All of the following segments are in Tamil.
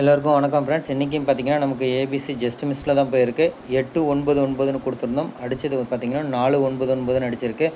எல்லோருக்கும் வணக்கம் ஃப்ரெண்ட்ஸ் இன்றைக்கும் பார்த்தீங்கன்னா நமக்கு ஏபிசி ஜஸ்ட் மிஸ்ஸில் தான் போயிருக்கு. எட்டு ஒன்பது ஒன்பதுன்னு கொடுத்துருந்தோம். அடித்தது பார்த்தீங்கன்னா நாலு ஒன்பது ஒன்பதுன்னு அடிச்சிருக்கு.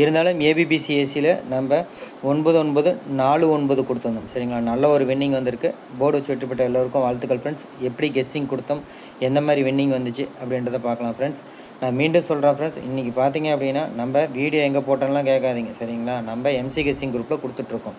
இருந்தாலும் ஏபிபிசி ஏசியில் நம்ம ஒன்பது ஒன்பது நாலு ஒன்பது கொடுத்துருந்தோம். சரிங்களா? நல்ல ஒரு வின்னிங் வந்திருக்கு. போர்டு வச்சு பெற்ற எல்லோருக்கும் வாழ்த்துக்கள் ஃப்ரெண்ட்ஸ் எப்படி கெஸ்ஸிங் கொடுத்தோம்? எந்த மாதிரி வின்னிங் வந்துச்சு? அப்படின்றத பார்க்கலாம் ஃப்ரெண்ட்ஸ் நான் மீண்டும் சொல்கிறேன் ஃப்ரெண்ட்ஸ் இன்றைக்கி பார்த்தீங்க அப்படின்னா நம்ம வீடியோ எங்கே போட்டோம்லாம் கேட்காதீங்க. சரிங்களா? நம்ம எம்சி கெஸ்ஸிங் குரூப்பில் கொடுத்துட்ருக்கோம்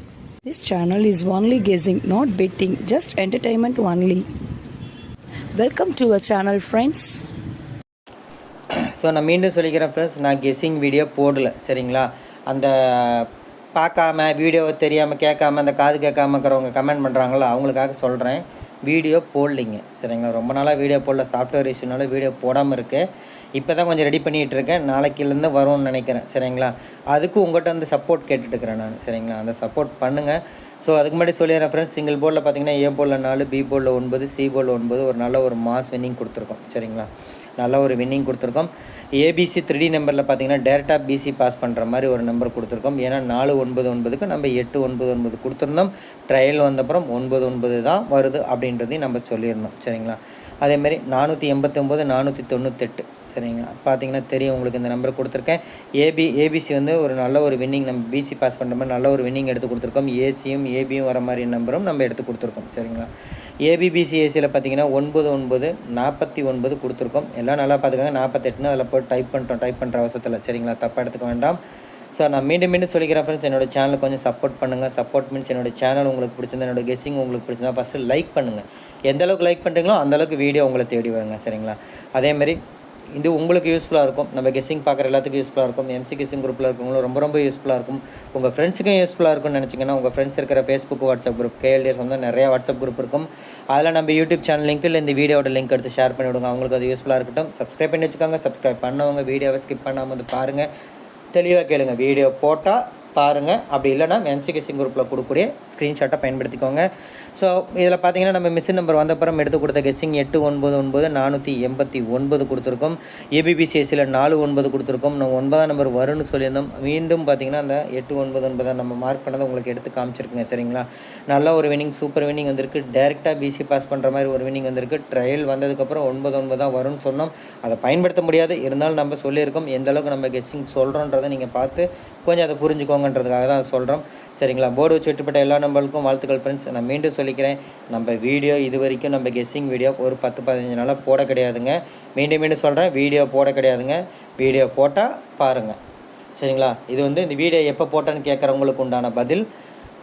This channel is only guessing, not betting, just entertainment only. Welcome to our channel, friends. So நான் மீண்டும் சொல்லிக்கிறேன் ஃப்ரெண்ட்ஸ் நான் கெஸ்ஸிங் வீடியோ போடல சரிங்களா அந்த பார்க்காம வீடியோவை தெரியாமல் கேட்காம அந்த காது கேட்காம இருக்கிறவங்க கமெண்ட் பண்ணுறாங்களோ அவங்களுக்காக சொல்கிறேன் வீடியோ போடலிங்க. சரிங்களா? ரொம்ப நாளாக வீடியோ போடல. சாஃப்ட்வேர் இஷ்யூனால வீடியோ போடாமல் இருக்குது இப்போ தான் கொஞ்சம் ரெடி பண்ணிகிட்டு இருக்கேன். நாளைக்கிலேருந்து வரும்னு நினைக்கிறேன். சரிங்களா? அதுக்கு உங்கள்கிட்ட வந்து சப்போர்ட் கேட்டுட்டு இருக்கிறேன் நான். சரிங்களா? அந்த சப்போர்ட் பண்ணுங்கள் ஸோ அதுக்கு முன்னாடி சொல்லிடுறேன் ஃப்ரெண்ட்ஸ் சிங்கிள் போர்டில் பார்த்தீங்கன்னா ஏ போர்டில் நாலு பி போர்டில் ஒன்பது சி போர்டில் ஒன்பது. ஒரு நல்ல ஒரு மாஸ் வின்னிங் கொடுத்துருக்கோம். சரிங்களா? நல்ல ஒரு வின்னிங் கொடுத்துருக்கோம். ஏபிசி த்ரீ நம்பரில் பார்த்தீங்கன்னா டேரெக்டாக பிசி பாஸ் பண்ணுற மாதிரி ஒரு நம்பர் கொடுத்துருக்கோம். ஏன்னா நாலு ஒன்பது ஒன்பதுக்கு நம்ம எட்டு ஒன்பது ஒன்பது கொடுத்துருந்தோம். ட்ரையல் வந்தப்புறம் ஒன்பது ஒன்பது தான் வருது அப்படின்றதையும் நம்ம சொல்லியிருந்தோம். சரிங்களா? அதேமாரி நானூற்றி எண்பத்தொம்போது நானூற்றி தொண்ணூத்தெட்டு. சரிங்க. பார்த்தீங்கன்னா தெரியும் உங்களுக்கு இந்த நம்பர் கொடுத்துருக்கேன். ஏபி ஏபிசி வந்து ஒரு நல்ல ஒரு வின்னிங் நம்ம பிசி பாஸ் பண்ணுற மாதிரி நல்ல ஒரு வின்னிங் எடுத்து கொடுத்துருக்கோம். ஏசியும் ஏபியும் வர மாதிரி நம்பரும் நம்ம எடுத்து கொடுத்துருக்கோம். சரிங்களா? ஏபிபிசி ஏசியில் பார்த்தீங்கன்னா ஒன்பது ஒன்பது நாற்பத்தி ஒன்பது கொடுத்துருக்கோம். எல்லாம் நல்லா பார்த்துக்கோங்க. நாற்பத்தெட்டுன்னு அதில் போய் டைப் பண்ணிட்டோம். டைப் பண்ணுற அவசரத்தில். சரிங்களா? தப்பாக எடுத்துக்க வேண்டாம். ஸோ நான் மீண்டும் மீண்டும் சொல்லிக்கிறேன் ஃப்ரெண்ட்ஸ் என்னோட சேனல் கொஞ்சம் சப்போர்ட் பண்ணுங்கள் சப்போர்ட் மீன்ஸ் என்னோட சேனல் உங்களுக்கு பிடிச்சிருந்தா என்னோட கெஸ்ஸிங் உங்களுக்கு பிடிச்சிருந்தா ஃபஸ்ட்டு லைக் பண்ணுங்கள் எந்த அளவுக்கு லைக் பண்ணுறீங்களோ அந்தளவுக்கு வீடியோ உங்களை தேடி வருங்க. சரிங்களா? அதேமாதிரி இது உங்களுக்கு யூஸ்ஃபுல்லாக இருக்கும். நம்ம கெஸ்ஸிங் பார்க்குற எல்லாத்துக்கும் யூஸ்ஃபுல்லாக இருக்கும். எம்சி கெஸ்ஸிங் குரூப்பில் இருக்கவங்களும் ரொம்ப ரொம்ப யூஸ்ஃபுல்லாக இருக்கும். உங்கள் ஃப்ரெண்ட்ஸுக்கும் யூஸ்ஃபுல்லாக இருக்கும்னு நினச்சிங்கன்னா உங்கள் ஃப்ரெண்ட்ஸ் இருக்கிற ஃபேஸ்புக் வாட்ஸ்அப் குரூப் கேஎல்டிஎஸ் வந்து நிறைய வாட்ஸ்அப் குரூப் இருக்கும். அதில் நம்ம யூடியூப் சேனல் லிங்க்கில் இந்த வீடியோட லிங்க் எடுத்து ஷேர் பண்ணி விடுங்க. அவங்களுக்கு அது யூஸ்ஃபுல்லாக இருக்கட்டும். சப்ஸ்கிரைப் பண்ணி வச்சுக்கோங்க. சப்ஸ்கிரைப் பண்ணவங்க வீடியோவை ஸ்கிப் பண்ணாமல் வந்து பாருங்கள் தெளிவாக கேளுங்க. வீடியோ போட்டால் பாருங்கள் அப்படி இல்லைனா எம்சி கெஸ்ஸிங் குரூப்பில் கொடுக்கக்கூடிய ஸ்க்ரீன்ஷாட்டை பயன்படுத்திக்கோங்க. ஸோ இதில் பார்த்தீங்கன்னா நம்ம மிஷின் நம்பர் வந்தப்புறம் எடுத்து கொடுத்த கெஸ்ஸிங் எட்டு ஒன்பது ஒன்பது நானூற்றி எண்பத்தி ஒன்பது கொடுத்துருக்கோம். ஏபிபிசிஎஸ்சியில் நாலு ஒன்பது கொடுத்துருக்கோம். நம்ம ஒன்பதாம் நம்பர் வரும்னு சொல்லியிருந்தோம். மீண்டும் பார்த்தீங்கன்னா அந்த எட்டு ஒன்பது ஒன்பதை நம்ம மார்க் பண்ணதை உங்களுக்கு எடுத்து காமிச்சிருக்குங்க சரிங்களா? நல்ல ஒரு வினிங் சூப்பர் வினிங் வந்திருக்கு. டேரெக்டாக பிசி பாஸ் பண்ணுற மாதிரி ஒரு வினிங் வந்திருக்கு. ட்ரையல் வந்ததுக்கப்புறம் ஒன்பது ஒன்பது தான் வரும்னு சொன்னோம். அதை பயன்படுத்த முடியாது. இருந்தாலும் நம்ம சொல்லியிருக்கோம். எந்த அளவுக்கு நம்ம கெஸ்ஸிங் சொல்கிறோன்றதை நீங்கள் பார்த்து கொஞ்சம் அதை புரிஞ்சுக்கோங்கன்றதுக்காக தான் சொல்கிறோம் சரிங்களா? போர்டு வச்சு விட்டுப்பட்ட எல்லா நம்பருக்கும் வாழ்த்துக்கள் ஃப்ரெண்ட்ஸ் நான் மீண்டும் சொல்லிக்கிறேன் நம்ம வீடியோ இது வரைக்கும் நம்ம கெஸ்ஸிங் வீடியோ ஒரு பத்து பதினஞ்சு நாளாக போட கிடையாதுங்க. மீண்டும் மீண்டும் சொல்கிறேன் வீடியோ போட கிடையாதுங்க. வீடியோ போட்டால் பாருங்கள் சரிங்களா? இது வந்து இந்த வீடியோ எப்போ போட்டேன்னு கேட்குறவங்களுக்கு உண்டான பதில்.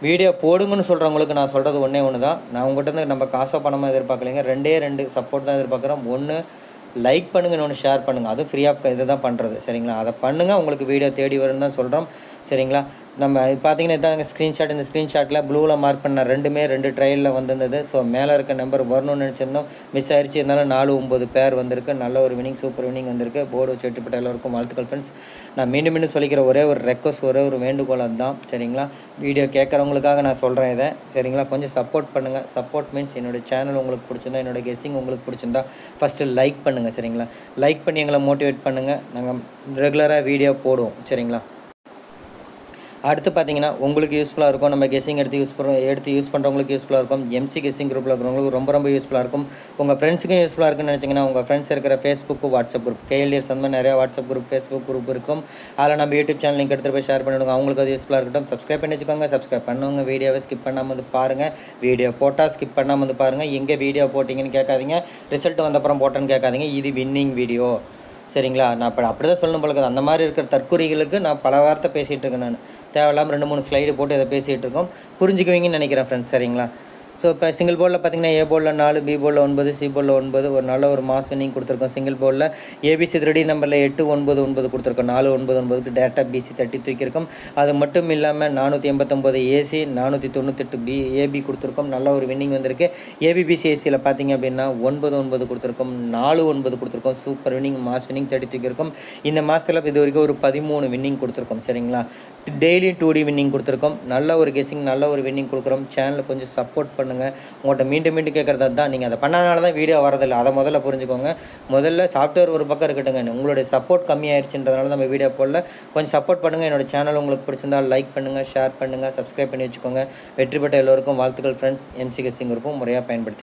வீடியோ போடுங்கன்னு சொல்கிறவங்களுக்கு நான் சொல்கிறது ஒன்றே ஒன்று தான் நான் உங்கள்கிட்ட நம்ம காசோ பணமாக எதிர்பார்க்கலைங்க. ரெண்டே ரெண்டு சப்போர்ட் தான் எதிர்பார்க்குறோம். ஒன்று லைக் பண்ணுங்க ஒன்று ஷேர் பண்ணுங்கள் அதுவும் ஃப்ரீ ஆஃப் இதை தான் பண்ணுறது சரிங்களா? அதை பண்ணுங்கள் உங்களுக்கு வீடியோ தேடி வரும்னு தான் சொல்கிறோம் சரிங்களா? நம்ம பார்த்தீங்கன்னா இதாங்க ஸ்க்ரீன்ஷாட் இந்த ஸ்க்ரீன்ஷாட்டில் ப்ளூவில் மார்க் பண்ண ரெண்டுமே ரெண்டு ட்ரையலில் வந்திருந்தது. ஸோ மேலே இருக்க நம்பர் வரணும்னு நினச்சிருந்தோம். மிஸ் ஆயிடுச்சு இருந்தாலும் நாலு ஒம்பது பேர் வந்திருக்கு. நல்ல ஒரு வினிங் சூப்பர் வினிங் வந்திருக்கு. போர்டு வச்சு எல்லோருக்கும் வாழ்த்துக்கள் ஃப்ரெண்ட்ஸ் நான் மீண்டும் மீண்டும் சொல்லிக்கிற ஒரே ஒரு ரெக்வஸ்ட் ஒரே ஒரு வேண்டுகோள் அதுதான். சரிங்களா? வீடியோ கேட்குறவங்களுக்காக நான் சொல்கிறேன் இதை. சரிங்களா? கொஞ்சம் சப்போர்ட் பண்ணுங்கள் சப்போர்ட் மீன்ஸ் என்னோட சேனல் உங்களுக்கு பிடிச்சிருந்தா என்னோட கெஸ்ஸிங் உங்களுக்கு பிடிச்சிருந்தா ஃபஸ்ட்டு லைக் பண்ணுங்கள் சரிங்களா? லைக் பண்ணி எங்களை மோட்டிவேட் பண்ணுங்கள் நாங்கள் ரெகுலராக வீடியோ போடுவோம். சரிங்களா? அடுத்து பார்த்தீங்கன்னா உங்களுக்கு யூஸ்ஃபுல்லாக இருக்கும். நம்ம கெஸ்ஸிங் எடுத்து யூஸ் பண்ணுறோம் எடுத்து யூஸ் பண்ணுறவங்களுக்கு யூஸ்ஃபுல்லாக இருக்கும். எம்சி கெஸ்ஸிங் குரூப்பில் இருக்கிறவங்களுக்கு ரொம்ப ரொம்ப யூஸ்ஃபுல்லாக இருக்கும். உங்கள் ஃப்ரெண்ட்ஸுக்கும் யூஸ்ஃபுல்லாக இருக்குன்னு நினச்சிங்கன்னா உங்கள் ஃப்ரெண்ட்ஸ் இருக்கிற ஃபேஸ்புக் வாட்ஸ்அப் குரூப் கேஎல்டிஎஸ் அந்த மாதிரி நிறையா வாட்ஸ்அப் குரூப் ஃபேஸ்புக் குரூப் இருக்கும். அதில் நம்ம யூடியூப் சேனல் லிங்க் எடுத்துகிட்டு போய் ஷேர் பண்ணிவிடுங்க அவங்களுக்கு அது யூஸ்ஃபுல்லாக இருக்கட்டும். சப்ஸ்கிரைப் பண்ணி வச்சுக்கோங்க. சப்ஸ்கிரைப் பண்ணவங்க வீடியோவை ஸ்கிப் பண்ணாமல் வந்து பாருங்கள் வீடியோ போட்டால் ஸ்கிப் பண்ணாமல் வந்து பாருங்கள் எங்கே வீடியோ போட்டிங்கன்னு கேட்காதீங்க. ரிசல்ட் வந்தப்புறம் போட்டேன்னு கேட்காதீங்க. இது வின்னிங் வீடியோ சரிங்களா? நான் இப்போ அப்படி தான் சொல்லணும் பழக்கம் அந்த மாதிரி இருக்கிற தற்கொலைகளுக்கு நான் பல வார்த்தை பேசிகிட்டு இருக்கேன் நான். தேவையில்லாமல் ரெண்டு மூணு ஸ்லைடு போட்டு இதை பேசிகிட்டு இருக்கோம். புரிஞ்சுக்குவீங்கன்னு நினைக்கிறேன் ஃப்ரெண்ட்ஸ் சரிங்களா? ஸோ இப்போ சிங்கிள் போர்டில் பார்த்தீங்கன்னா ஏ போர்டில் நாலு பி போர்டில் ஒன்பது சி போர்டில் ஒன்பது ஒரு நல்ல ஒரு மாஸ் வின்னிங் கொடுத்துருக்கோம். சிங்கிள் போர்டில் ஏபிசி த்ரீ நம்பரில் எட்டு ஒன்பது ஒன்பது கொடுத்துருக்கோம். நாலு ஒன்பது ஒன்பதுக்கு டேட்டா பிசி தட்டி தூக்கியிருக்கோம். அது மட்டும் இல்லாமல் நானூற்றி எண்பத்தொம்போது ஏசி நானூற்றி தொண்ணூத்தெட்டு பி ஏபி கொடுத்துருக்கோம். நல்ல ஒரு வின்னிங் வந்திருக்கு. ஏபிபிசி ஏசியில் பார்த்தீங்க அப்படின்னா ஒன்பது ஒன்பது கொடுத்துருக்கோம். நாலு ஒன்பது கொடுத்துருக்கோம். சூப்பர் வின்னிங் மாஸ் வின்னிங் தட்டி தூக்கியிருக்கோம். இந்த மாதத்தில் இது வரைக்கும் ஒரு பதிமூணு வின்னிங் கொடுத்துருக்கோம். சரிங்களா? டெய்லி டூ டி வின்னிங் கொடுத்துருக்கோம். நல்ல ஒரு கெஸிங் நல்ல ஒரு வின்னிங் கொடுக்குறோம். சேனலை கொஞ்சம் சப்போர்ட் பண்ணுங்கள் உங்கள்கிட்ட மீண்டும் மீண்டும் கேட்குறது தான் நீங்கள் அதை பண்ணாதனால தான் வீடியோ வரதில்லை அதை முதல்ல புரிஞ்சுக்கோங்க. முதல்ல சாஃப்ட்வேர் ஒரு பக்கம் இருக்கட்டுங்க. உங்களுடைய சப்போர்ட் கம்மியாயிருச்சுன்றதுனால நம்ம வீடியோ போடல. கொஞ்சம் சப்போர்ட் பண்ணுங்கள் என்னோட சேனல் உங்களுக்கு பிடிச்சிருந்தா லைக் பண்ணுங்கள் ஷேர் பண்ணுங்கள் சப்ஸ்கிரைப் பண்ணி வச்சுக்கோங்க. வெற்றி பெற்ற எல்லோருக்கும் வாழ்த்துக்கள் ஃப்ரெண்ட்ஸ் எம்சி கெஸிங் குரூப்பும் முறையாக பயன்படுத்தி